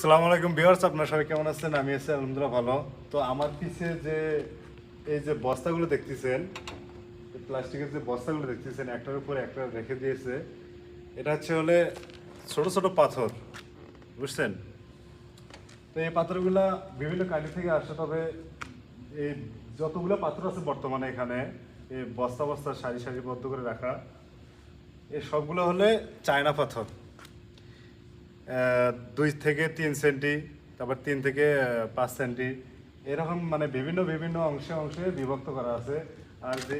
সালাম আলাইকুম বিয়ার্স আপনারা সবাই কেমন আছেন? আমি আছি আলহামদুলিল্লাহ ভালো। তো আমার পিছে যে, এই যে বস্তাগুলো দেখতেছেন প্লাস্টিকের যে বস্তাগুলো দেখতেছেন, একটার উপর একটা রেখে দিয়েছে। এটা হচ্ছে হলে ছোট ছোট পাথর, বুঝছেন? তো এই পাথরগুলা বিভিন্ন কান্ট্রি থেকে আসে, তবে এই যতগুলো পাথর আছে বর্তমানে এখানে, এই বস্তা বস্তা সারি সারিবদ্ধ করে রাখা, এই সবগুলো হলে চায়না পাথর। দুই থেকে তিন সেন্টি, তারপর তিন থেকে পাঁচ সেন্টি। এরকম মানে বিভিন্ন বিভিন্ন অংশে অংশে বিভক্ত করা আছে। আর যে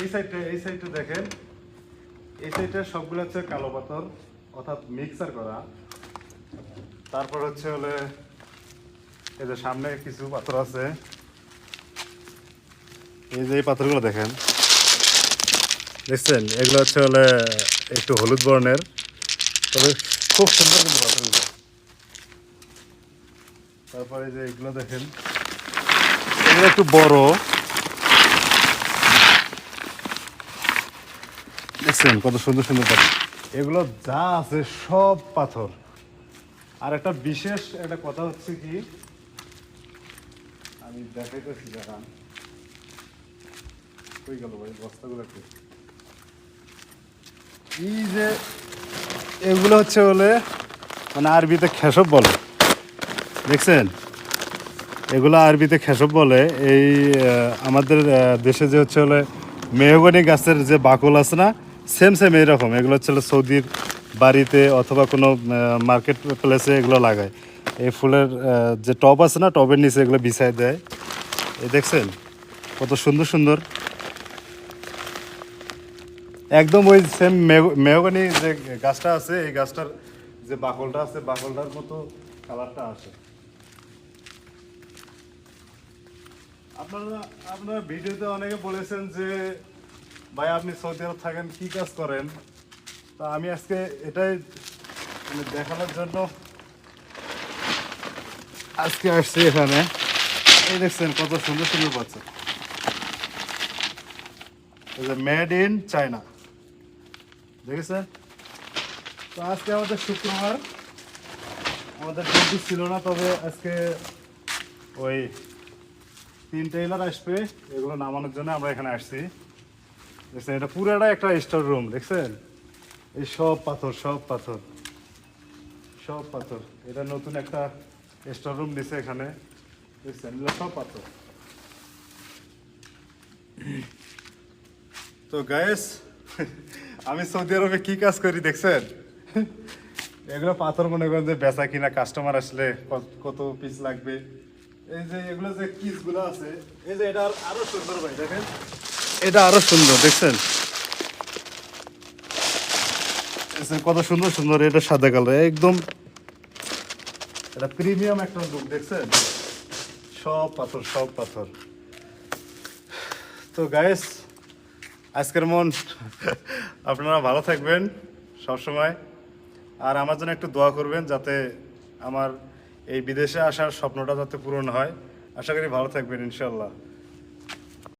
এই সাইডটা এই সাইডটা দেখেন, এই সাইডটা সবগুলো হচ্ছে কালো পাথর, অর্থাৎ মিক্সার করা। তারপর হচ্ছে হলে এই যে সামনে কিছু পাথর আছে। এই যে এই পাথরগুলো দেখেন। দেখছেন? এগুলো হচ্ছে হলে একটু হলুদ বর্ণের। তবে খুব সুন্দর কিন্তু পাথরগুলো তারপরে যে এগুলো দেখেন, এগুলো একটু বড়। দেখছেন কত সুন্দর সুন্দর পাথর। এগুলো যা আছে সব পাথর। আর একটা বিশেষ একটা কথা হচ্ছে কি, আমি দেখাইতেছি, দেখান। কই গেল ভাই বস্তাগুলো একটু? এই যে এগুলো হচ্ছে বলে মানে আরবিতে খেসব বলে। দেখছেন? এগুলো আরবিতে খেসব বলে। এই আমাদের দেশে যে হচ্ছে হলে মেহগনি গাছের যে বাকল আছে না সেম সেম এইরকম এগুলো হচ্ছে সৌদির বাড়িতে অথবা কোনো মার্কেট প্লেসে এগুলো লাগায়। এই ফুলের যে টব আছে না, টবের নিচে এগুলো বিছাই দেয়। এই দেখছেন? কত সুন্দর সুন্দর। একদম ওই সেম মেহগানি যে গাছটা আছে, এই গাছটার যে বাকলটা আছে, বাকলটার মতো কালারটা আসে। আপনারা আপনারা ভিডিওতে অনেকে বলেছেন যে, ভাই, আপনি সৌদি আরব থাকেন, কি কাজ করেন? তা আমি আজকে এটাই মানে দেখানোর জন্য আজকে আসছি এখানে। এই দেখছেন কত সুন্দর সুন্দর বাচ্চা। মেড ইন চায়না দেখেছেন? তো আজকে আমাদের শুক্রবার। আমাদের ডিউটি ছিল না, তবে আজকে ওই তিন টেইলার আসবে, এগুলো নামানোর জন্য আমরা এখানে আসছি। দেখছেন, এটা পুরাটা একটা স্টোর রুম, দেখছেন? এই সব পাথর সব পাথর সব পাথর। এটা নতুন একটা স্টোর রুম দিছে এখানে, দেখছেন? সব পাথর। তো গায়েস আমি সৌদি আরবে কি কাজ করি দেখছেন? এগুলো পাথর মনে করেন যে বেচা কিনা কাস্টমার আসলে কত- পিস লাগবে। এই যে এগুলো যে কিসগুলো আছে, এই যে এটা আরও সুন্দর ভাই, দেখেন। এটা আরও সুন্দর, দেখছেন? কত সুন্দর সুন্দর, এটা সাদা কালার, একদম এটা প্রিমিয়াম একটা লুক দেখছেন? সব পাথর সব পাথর। তো গায়েস আজকের মন। আপনারা ভালো থাকবেন সবসময়। আর আমার জন্য একটু দোয়া করবেন যাতে আমার এই বিদেশে আসার স্বপ্নটা যাতে পূরণ হয়। আশা করি ভালো থাকবেন ইনশাল্লাহ